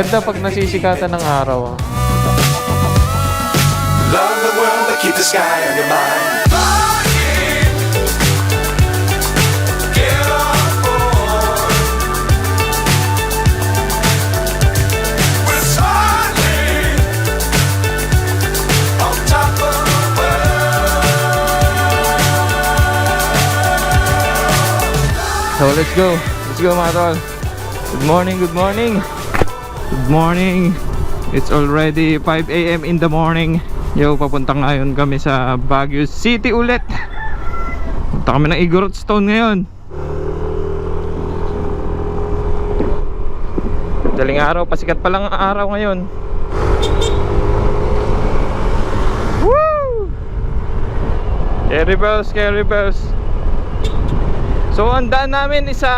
ganda pag nasisikatan ng araw. ah. Love the world, but keep the sky on your mind. So let's go. Let's go mga tol. Good morning, good morning. Good morning. It's already 5 a.m. in the morning. Yo, papunta ngayon kami sa Baguio City ulit. Punta kami ng Igorot Stone ngayon. Daling araw, pasikat pa lang ang araw ngayon. Woo! Carry bells, carry bells. So ang daan namin isa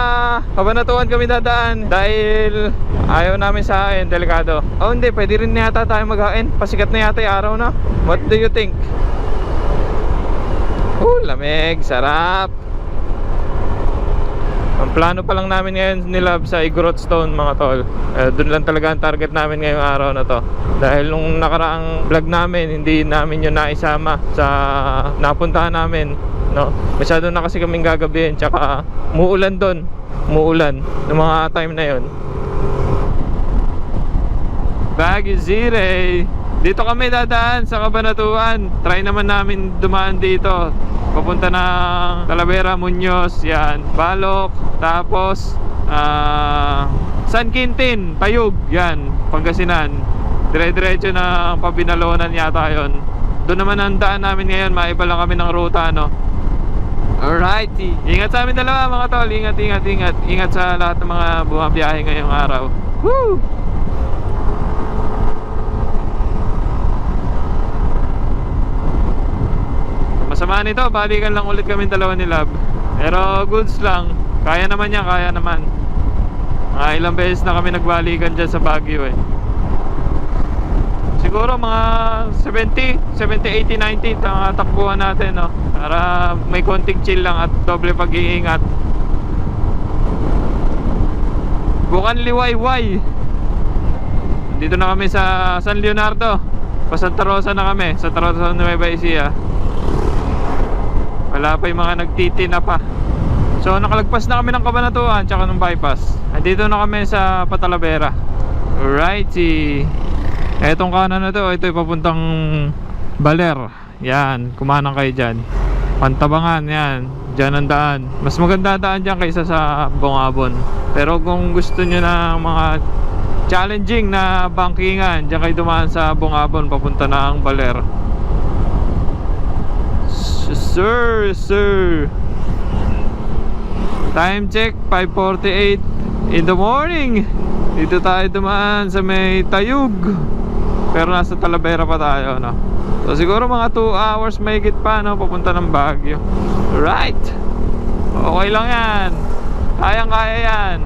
Kabanatuan kami dadaan Dahil ayaw namin sa akin Delikado. Oh hindi pwede rin yata tayo maghain. Pasikat na yata yung araw na What do you think? Oh lamig. Sarap. Ang plano pa lang namin ngayon nilab sa Igorot Stone mga tol. Eh, Doon lang talaga ang target namin ngayong araw na to. Dahil nung nakaraang vlog namin Hindi namin yun naisama Sa napuntahan namin no? Masyado na kasi kaming gagabihin tsaka muulan doon muulan ng mga time na yon Baguio City dito kami dadaan sa Kabanatuan. Try naman namin dumaan dito. Papunta ng Talavera, Muñoz yan, Balok tapos ah San Quintin, Tayug yan, Pangasinan. Dire-diretso na pabinalonan yata yon doon naman ang daan namin ngayon. Maiba lang kami ng ruta no Alrighty. Ingat sa amin dalawa mga tol. Ingat, ingat, ingat. Ingat sa lahat ng mga bumabiyahe ngayong araw. Woo! Masama nito, balikan lang ulit kami dalawa ni Love. Pero goods lang. Kaya naman yan, kaya naman. Mga ilang beses na kami nagbalikan dyan sa Baguio eh. Siguro mga 70, 70, 80, 90 ang takbuhan natin no. Para may konting chill lang at doble pag-iingat. Bukan liwayway. Dito na kami sa San Leonardo. Pa Santa Rosa na kami, Santa Rosa Nueva Ecija. Wala pa yung mga nagtitina pa. So nakalagpas na kami ng Kabanatuan tsaka ng bypass. Andito na kami sa Patalavera. Alrighty. Etong kanan na to, ito yung papuntang Baler. Yan, kumanang kayo dyan. Pantabangan, yan. Dyan ang daan. Mas maganda daan dyan kaysa sa Bongabon. Pero kung gusto nyo ng mga challenging na bankingan, dyan kayo dumaan sa Bongabon, papunta na ang Baler. Sir, sir. Time check, 5.48 in the morning. Dito tayo dumaan sa may Tayug. Pero nasa Talavera pa tayo, no? So siguro mga 2 hours may pa, no? Papunta ng Baguio. Right! Okay lang yan. Kayang-kaya yan.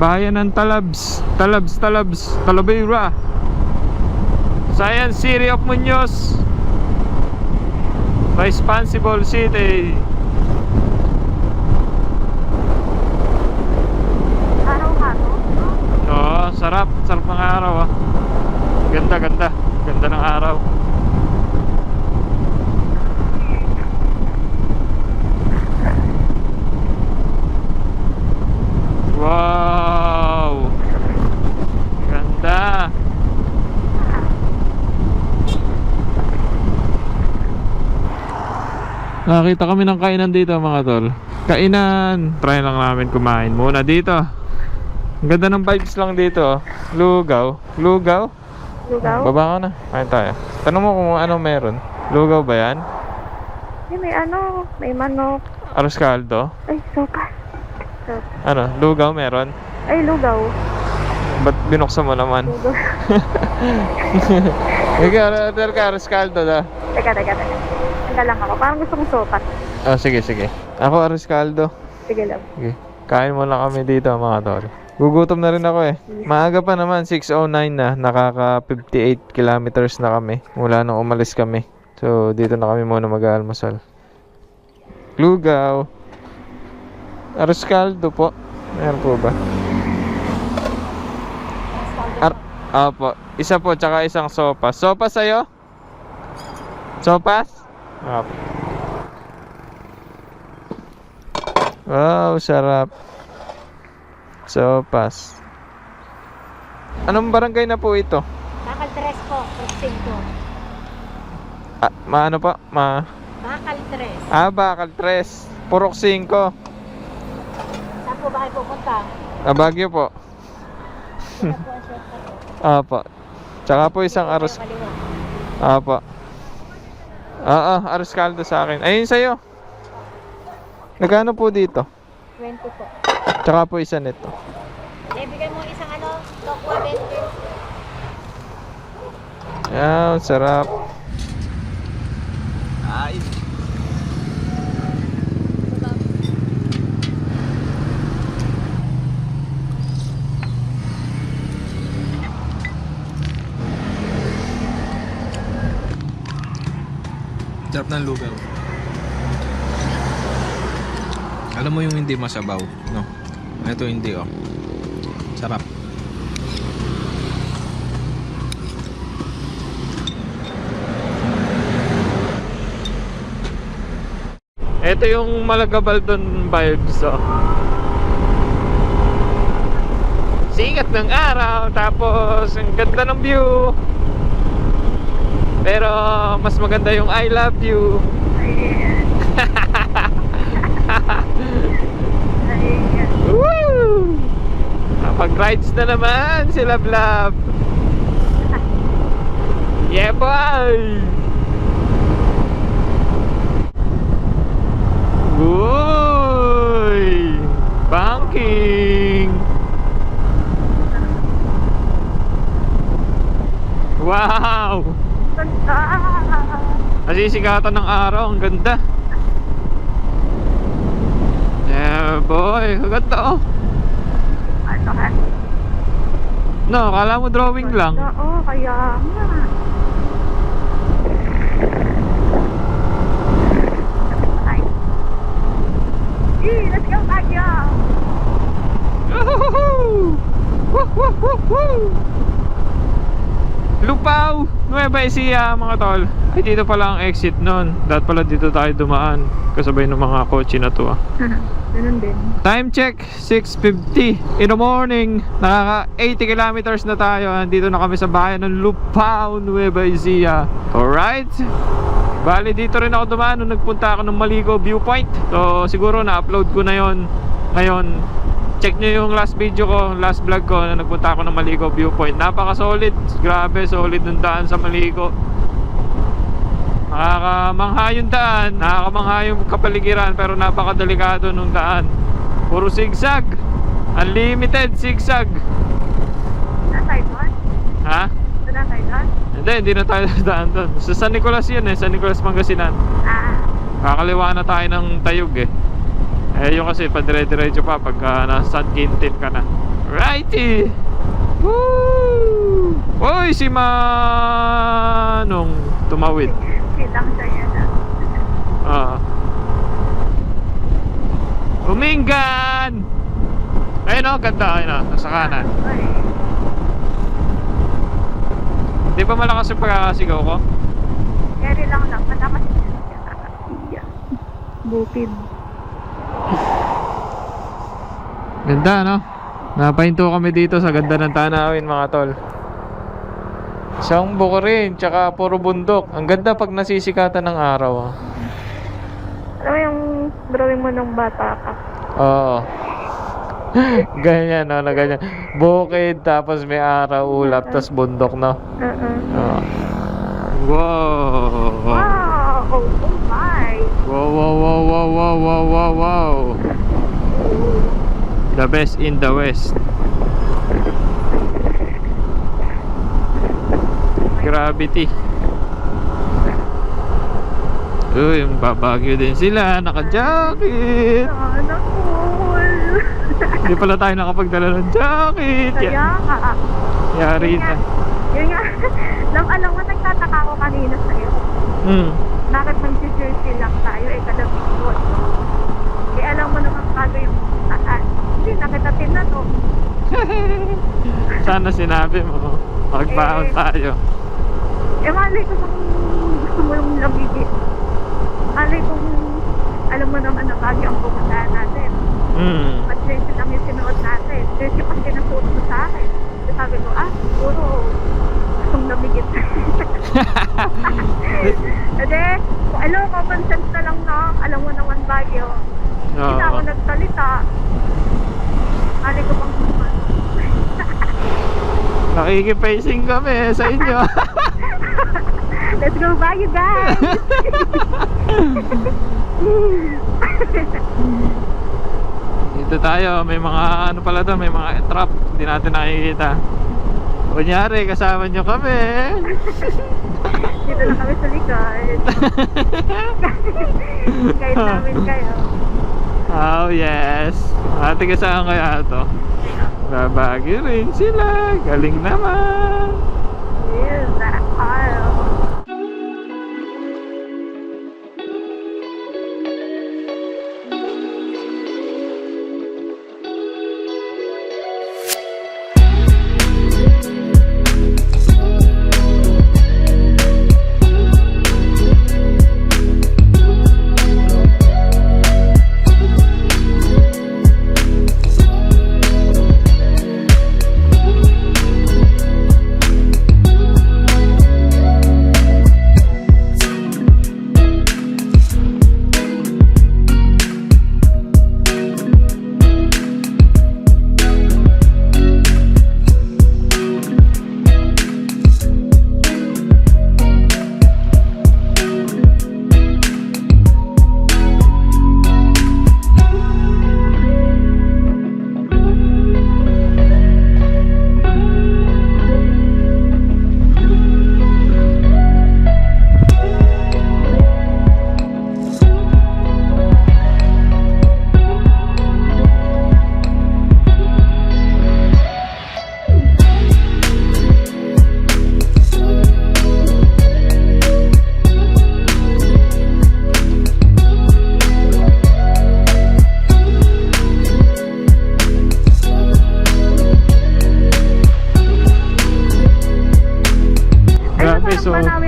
Bayan ng Talabs. Talabs, Talabs. Talavera. Science City of Muñoz. Responsible City. Oo, sarap. Ng araw ah. Ganda, ganda. Ganda ng araw. Wow! Ganda! Nakakita kami ng kainan dito mga tol. Kainan. Try lang namin kumain muna dito. Ang ganda ng vibes lang dito. oh. Lugaw. Lugaw? Lugaw? Baba ka na. Kain tayo. Tanong mo kung ano meron. Lugaw ba yan? Eh, may ano, may manok. Aros kaldo? Ay, sopas. Sopas. Ano? Lugaw meron? Ay, lugaw. Ba't binuksan mo naman? Lugaw. Ikaw, order ka aros kaldo da. teka, teka, teka. Teka lang ako. Parang gusto kong sopas. Oh, sige, sige. Ako aros kaldo. Sige lang. Sige. Kain muna kami dito mga tol. Gugutom na rin ako eh. Maaga pa naman, 6.09 na. Nakaka 58 kilometers na kami. Mula nung umalis kami. So, dito na kami muna mag-almusal. Lugaw. Aros kaldo po. Meron po ba? Ar Apo. Isa po, tsaka isang sopas. Sopas sa'yo? Sopas? Apo. Wow, sarap. Sopas. Anong barangay na po ito? Bakal tres po, Proxim po. Ah, maano pa? Ma... Bakal tres. Ah, Bakal 3. Purok 5. Saan po ba kayo pupunta? Ah, Baguio po. Apo. Tsaka po isang aros... Apo. Ah, ah, aros kaldo sa akin. Ayun sa'yo. Nagkano po dito? 20 po. Tsaka po isa nito. Eh, bigay mo isang ano, tokwa 20. Yan, sarap. Sarap ng lugaw. Alam mo yung hindi masabaw, no? Ito hindi, oh. Sarap. Ito yung Malagabaldon vibes, oh. Sikat ng araw, tapos ang ganda ng view. Pero mas maganda yung I love you. Kapag-rides na naman sila Blab. Yeah, boy! Uy! Banking! Wow! Ganda! Nasisigatan ng araw, ang ganda. Yeah, boy, ang ganda oh. Ano ka? No, kala mo drawing lang. Oo, kaya nga. Ay. Eh, let's go, woo, woo! Lupaw! Nueva Ecija mga tol. Ay dito pala ang exit nun. Dapat pala dito tayo dumaan. Kasabay ng mga kotse na to ah. Ganun din. Time check, 6.50 in the morning. Nakaka 80 kilometers na tayo. Nandito na kami sa bayan ng Lupao, Nueva Ecija. Alright? Bali, dito rin ako dumaan nung nagpunta ako ng Maligo Viewpoint. So, siguro na-upload ko na yon ngayon. Check nyo yung last video ko, last vlog ko na nagpunta ako ng Maligo Viewpoint. Napaka-solid. Grabe, solid ng daan sa Maligo. Nakakamangha yung daan, nakakamangha yung kapaligiran pero napakadelikado nung daan. Puro zigzag. Unlimited zigzag. Na tayo? Ha? Na tayo doon? Hindi, hindi na tayo daan doon. Sa San Nicolas yun eh, San Nicolas Pangasinan. Ah, Kakaliwa na tayo ng Tayug eh. Eh yung kasi padire-diretso pa pagka nasa San Quintin ka na. Righty! Woo! Uy, si Manong tumawid. Sa'yo na. Ah. Uminggan! Ayun o, ganda. Ayun o, nasa kanan. Ay, Di ba malakas yung pagkakasigaw ko? carry lang lang. Matakas siya. Bukid. Ganda, no? Napahinto kami dito sa ganda ng tanawin, mga tol. Isang buko rin, tsaka puro bundok. Ang ganda pag nasisikatan ng araw. ah. drawing mo nung bata ka. Oo. ganyan, no? Na ganyan. Bukid, tapos may araw, ulap, tapos bundok, no? Oo. Oo. Wow! Wow! Oh my! Wow, wow, wow, wow, wow, wow, wow, wow. The best in the West. Gravity. Uy, babagyo din sila. Naka-jacket. Sana cool! Hindi pala tayo nakapagdala ng jacket. Kaya Ya- nga. Yari na. Yun nga. Alam, alam mo, nagtataka ako kanina sa'yo. Hmm. Bakit mag-jersey lang tayo? Eh, kalabing doon. Eh, alam mo naman kado yung taas. Hindi na kita tinanong. Sana sinabi mo. Magbaon Eh. tayo. Eh, malay ko kung gusto mo yung lamigin. Malay kung alam mo naman na bagyo ang pupuntahan natin. Hmm. At jersey lang yung sinuot natin. Jersey pa sinasuot mo sa akin. So, sabi ko, ah, puro gustong lamigin. Ede, kung alam mo, common sense na lang na, alam mo naman bagyo. Hindi na ako nagsalita. Malay ko bang Nakikipacing kami sa inyo. Let's go Baguio, guys! Dito tayo, may mga ano pala doon, may mga trap, hindi natin nakikita. Kunyari, kasama nyo kami. Dito na kami sa likod. Guide namin kayo. Oh yes. Ate kasama kaya to? Babagi rin sila. Galing naman. is that pile?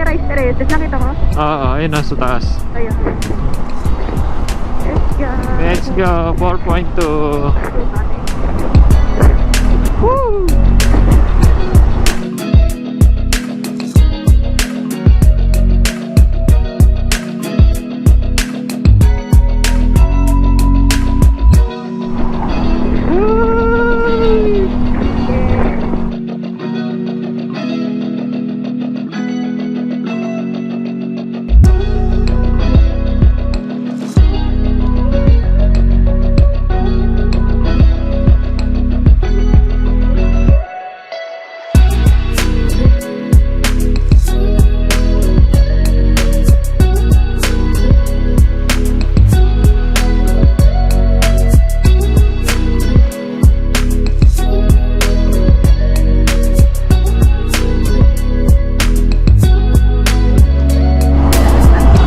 Manawi Rice Terraces. Nakita mo? Oo, ayun nasa taas. Ayun. Let's go. Let's go, 4.2. Woo!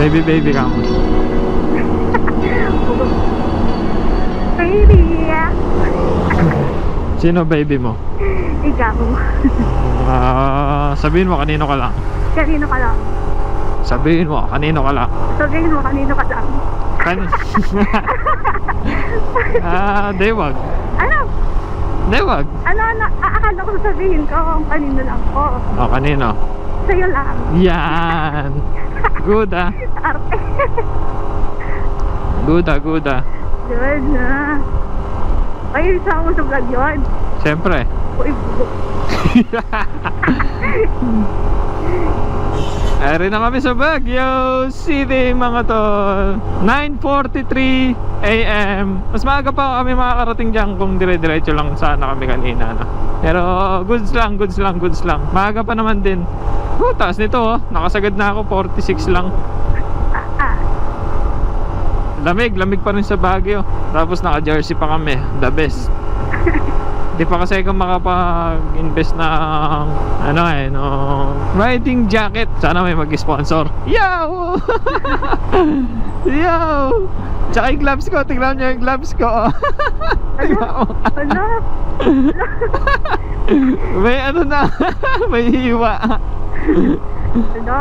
Baby, baby ka mo. Baby! Sino baby mo? Ikaw. Ah, sabihin mo kanino ka lang. Kanino ka lang? Sabihin mo kanino ka lang. Sabihin mo kanino ka lang. Kan Ah, di wag. Ano? Di wag. Ano, ano? Aakala ko sasabihin ko kung kanino lang ko. O, kanino? Sa'yo lang. Yan. Good ah. Arte. Guda, guda. Yun na. Ay, isama mo sa vlog yun. Siyempre. Uy. Ari na kami sa Baguio City mga tol 9.43 a.m. Mas maaga pa kami makakarating dyan kung dire-diretso lang sana kami kanina no? Pero goods lang, goods lang, goods lang Maaga pa naman din Oh, taas nito oh Nakasagad na ako, 46 lang Lamig, lamig pa rin sa Baguio Tapos naka-jersey pa kami The best Di pa kasi ako makapag-invest ng ano eh, no riding jacket. Sana may mag-sponsor. Yo! Yo! Tsaka yung gloves ko, tingnan nyo yung gloves ko. Ano? Ano? may ano na, may hiwa. Ano?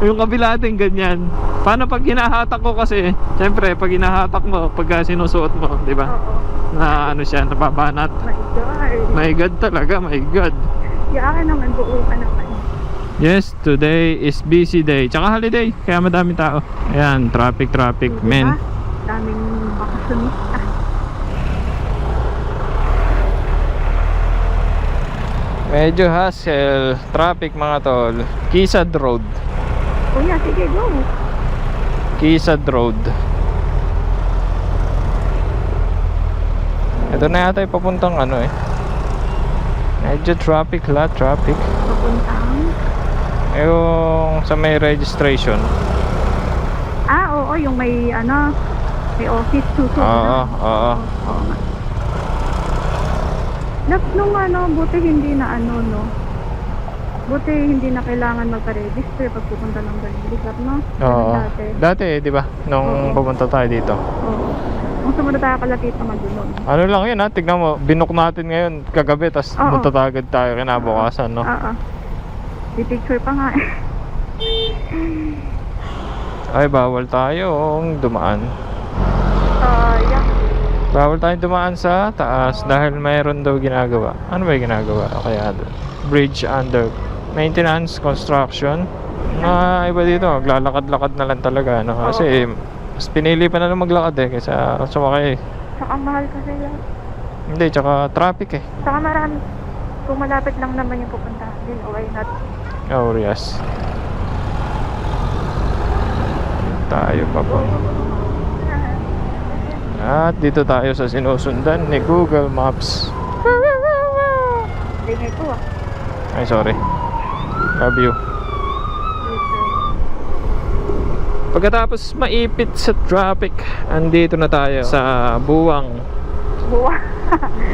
Yung kabila natin ganyan. Paano pag hinahatak ko kasi, syempre pag hinahatak mo, pagka sinusuot mo, di ba? Oo. Na ano siya, nababanat. My God. My God talaga, my God. Akin naman, buo ka naman. Yes, today is busy day. Tsaka holiday, kaya madami tao. Ayan, traffic, traffic, men. Daming bakasyonista. Medyo hassle, traffic mga tol. Kisad Road. Kuya, sige, go. Kisad Road. Ito na yata papuntang ano eh. Medyo traffic la, traffic. Papuntang. Yung sa may registration. Ah, oo, yung may, ano, may office susunod. Oo, oo. Nap, nung ano, buti hindi na ano, no? Buti hindi na kailangan magpa-register pag pupunta ng Balikat, no? Oo. Dati. Dati, di ba? Nung Oo. pumunta tayo dito. Oo. Nung sumunod tayo kalapit naman dun. Ano lang yun ha, tignan mo, binok natin ngayon kagabi, tapos Oo. magtatagad tayo kinabukasan, no? Oo. Di picture pa nga eh. Ay, bawal tayong dumaan. Uh, yeah. Bawal tayong dumaan sa taas dahil mayroon daw ginagawa. Ano ba yung ginagawa? Kaya doon. Bridge under maintenance, construction. Mga iba dito, maglalakad-lakad na lang talaga. No? Kasi mas pinili pa na lang maglakad eh kaysa sumakay. Saka mahal kasi lang. Hindi, tsaka traffic eh. Saka marami. Kung malapit lang naman yung pupuntahan din, why not? Oh, yes. Tayo pa po. At dito tayo sa sinusundan ni Google Maps. Ko ah. Ay, sorry. Love you. Pagkatapos maipit sa traffic, andito na tayo sa Buwang. Buwa.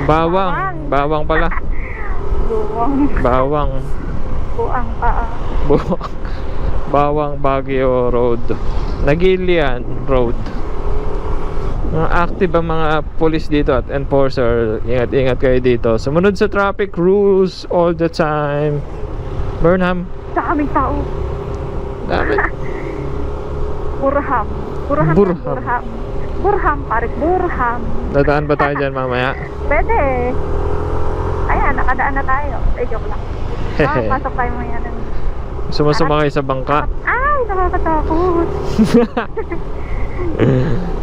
Bawang. Bawang pala. Buwang. Bawang. Buwang pa ah. Buwang. Bawang Baguio Road. Nagilian Road. Mga active ang mga police dito at enforcer. Ingat-ingat kayo dito. Sumunod sa traffic rules all the time. Burnham. Sa aming tao. Dami. Burham. Burham. Burham. Burham. Burham, parik. Burham. Dadaan ba tayo dyan mamaya? Pwede. Ayan, nakadaan na tayo. Ay, joke lang. Ah, pasok tayo maya ng... Sumusumakay sa bangka. Ay, nakakatakot.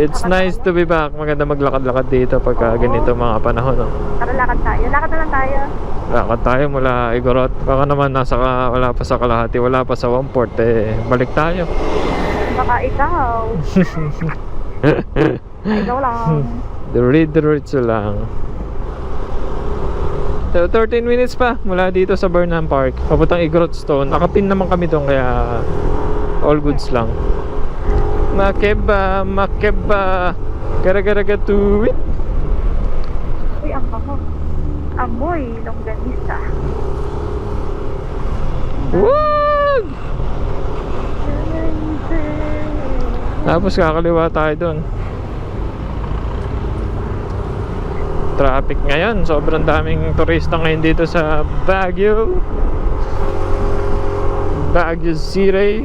It's nice to be back. Maganda maglakad-lakad dito pagka ganito mga panahon. No? Tara, lakad tayo. Lakad na lang tayo. Lakad tayo mula Igorot. Baka naman nasa ka, wala pa sa Kalahati, wala pa sa Wamport. Eh, balik tayo. Baka ikaw. ikaw lang. Diretso lang. So, 13 minutes pa mula dito sa Burnham Park. Papuntang Igorot Stone. Nakapin naman kami doon kaya all goods lang. Makeba, makeba. Gara-gara tuwit. Uy, ang bango. Amoy, longganisa. Wag! Tapos kakaliwa tayo doon. Traffic ngayon. Sobrang daming turista ngayon dito sa Baguio. Baguio City.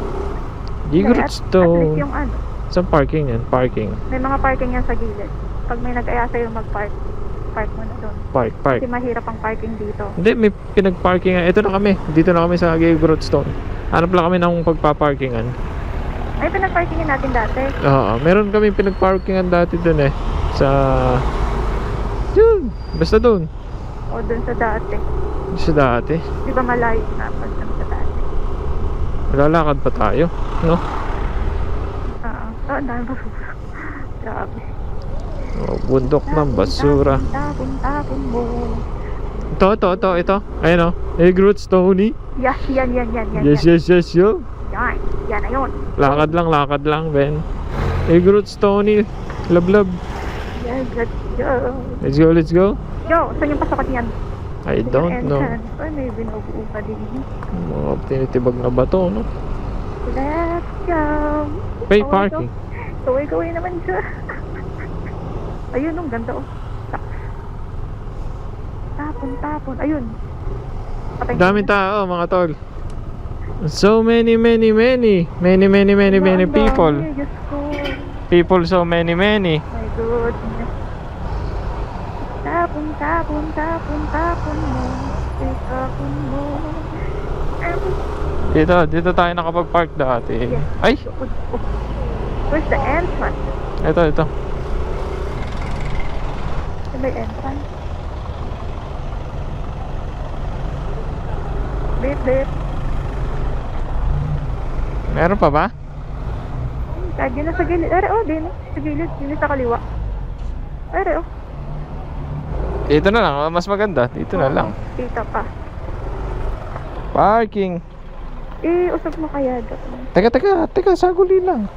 Igorot At- At least yung ano, Saan parking yan? Parking. may mga parking yan sa gilid. Pag may nag-aya sa'yo mag-park, park mo na doon. Park, park. Kasi mahirap ang parking dito. Hindi, may pinag-parking. Ito na kami. Dito na kami sa Igorot Stone. Hanap lang kami ng pagpaparkingan. Ay, pinag-parkingin natin dati. Oo, meron kami pinag-parkingan dati dun eh. Sa... Yun, basta dun. O doon sa dati. Sa dati. Di ba malayo na pag ano sa dati? Lalakad pa tayo, no? Oo. Oo, ang dami basura. Grabe. Oh, bundok ng basura. Tapon, tapon mo. Ito, ito, ito, ito. Ayun o. Igorot Stone Yes, yan, yan, yan, yan. Yes, yan. yes, yes, yo. Yan, yan na yun. Lakad lang, lakad lang, Ben. Igorot Stone Love, love. Yes, let's go. Let's go, let's go. Yo, saan yung pasok niyan? I don't know. Ay, may binubuo pa din. Mga tinitibag na bato, no? Let's go. Pay Oh, parking. Kaway-kaway naman siya. Ayun, ang ganda oh. Tapon, tapon. Ayun. Patay Daming tao, mga tol. So many, many, many. Many, many, many, many dami, people. People so many, many. My goodness. Tapon, tapon, tapon, mo. Tapon mo. Dito, dito tayo nakapag-park dati. Yes. Ay, Where's the entrance? ito, ito. Saan ba entrance? Beep, beep. Meron pa ba? Kaya na sa gilid. Ere, oh, din. Sa gilid. Din sa kaliwa. Ere, oh. Dito na lang, mas maganda. Dito na lang. Dito pa. Parking. Eh, usap mo kaya doon. Teka, teka, teka, saguli lang.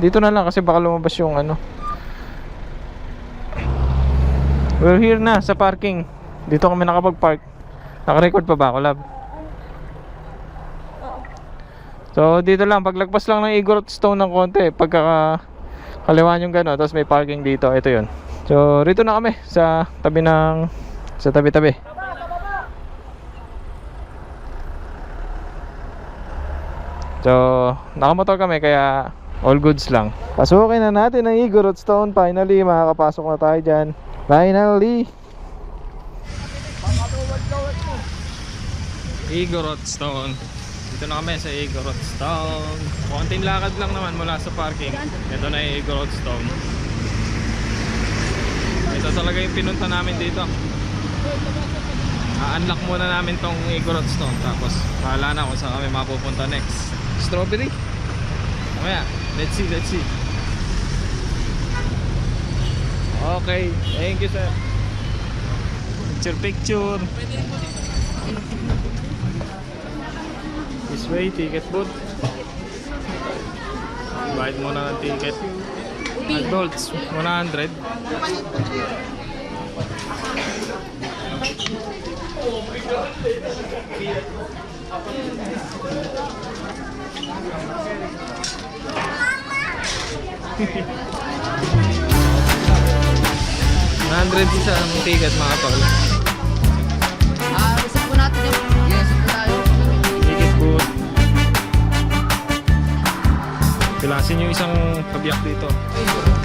Dito na lang kasi baka lumabas yung ano. We're here na sa parking. Dito kami nakapag-park. Naka-record pa ba ako, lab? So, dito lang. Paglagpas lang ng Igorot Stone ng konti. Pagka kaliwan yung gano'n. Tapos may parking dito. Ito yun. So, rito na kami sa tabi ng... Sa tabi-tabi. So, nakamotor kami kaya all goods lang. Pasukin na natin ang Igorot Stone. Finally, makakapasok na tayo dyan. Finally! Igorot Stone. Dito na kami sa Igorot Stone. Konting lakad lang naman mula sa parking. Ito na yung Igorot Stone. Ito talaga yung pinunta namin dito. A-unlock muna namin tong Igorot Stone tapos bahala na kung saan kami mapupunta next. Strawberry? Mamaya, let's see, let's see. Okay, thank you sir. Picture picture. This way, ticket booth. Bayad muna ng ticket. Adults, 100. Hundred isa ang ticket mga tol. Pilasin yung isang kabiyak dito.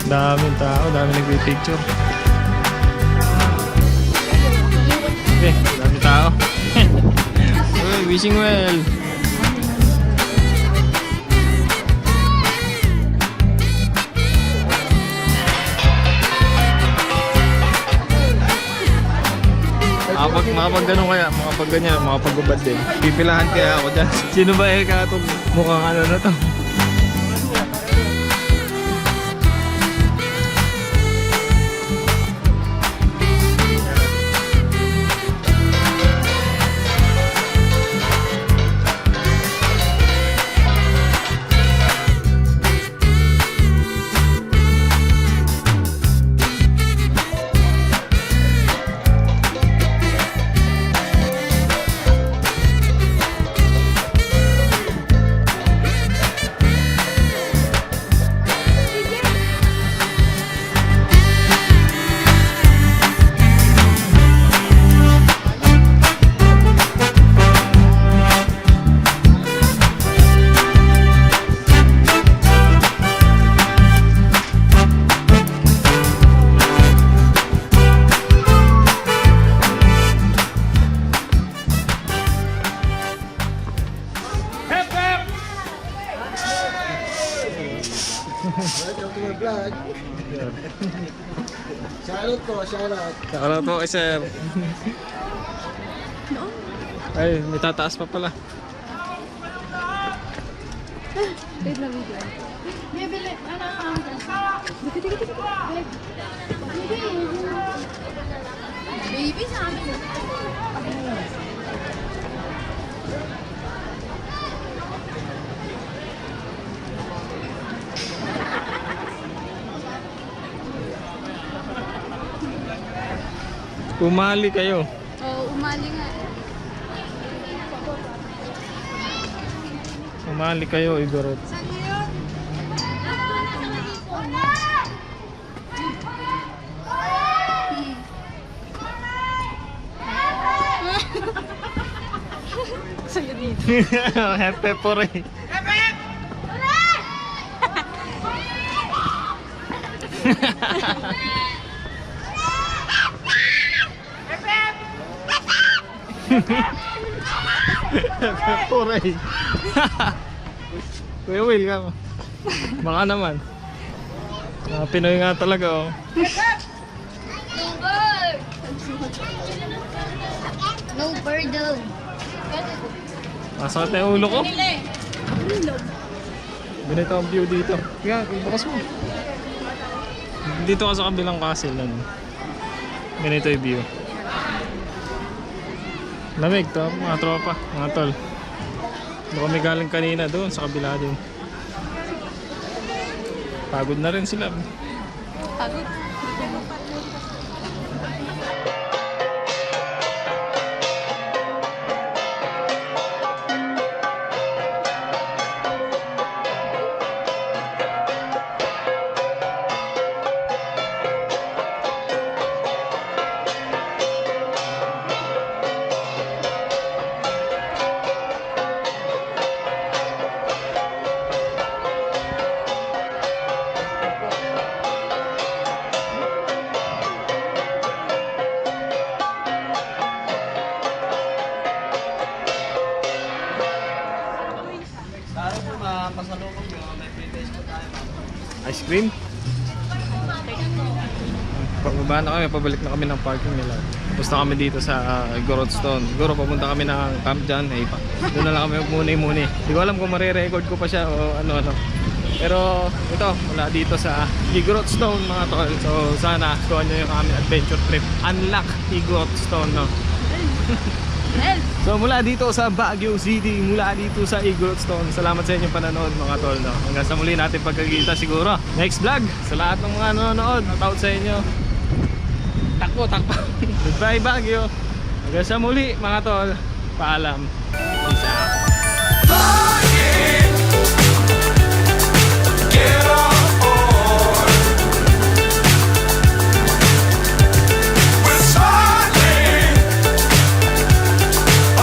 Daming tao, dami nagpipicture. Eh, dami tao. Uy, wishing well. Makapag, makapag ganun kaya, makapag ganyan, makapag din. Pipilahan kaya ako dyan. Sino ba eh ka itong mukhang ano na to? Welcome to my vlog. Shoutout po, shoutout. Shoutout po kay sir. Ay, may tataas pa pala. Bibili, ano ang Dito, dito, dito. Baby, sa amin. Umali kayo. Oo, umali nga. Umali kayo, Igorot. Hepe po rin. Hepe po rin. Kuya Will ka mo. Baka naman. Mga Pinoy nga talaga oh. No bird daw. Masakit na yung ulo ko. Ganito ang view dito. Kaya, bukas mo. Dito ka sa kabilang castle. Ano. Ganito yung view. Lamig to, mga tropa, mga tol. Doon kami galing kanina doon sa kabila din. Pagod na rin sila. Pagod. Pababa na kami, pabalik na kami ng parking nila. Gusto kami dito sa uh, Gorodstone. Siguro papunta kami ng Camp. Ay, pa. Doon na lang kami muni-muni. Hindi ko alam kung marirecord ko pa siya o ano-ano. Pero ito, mula dito sa Igorotstone mga tol. So sana kuha nyo yung aming adventure trip. Unlock Igorotstone, no? So mula dito sa Baguio City, mula dito sa Igorotstone, salamat sa inyong panonood mga tol. No? Hanggang sa muli natin pagkakita siguro. Next vlog, sa lahat ng mga nanonood, shoutout sa inyo. Takbo, takbo. Goodbye Baguio. Hanggang sa muli mga tol. Paalam. Peace out. Get on board. We're soaring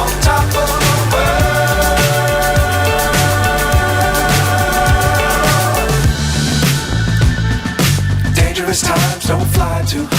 on top of the world. Dangerous times don't fly too high.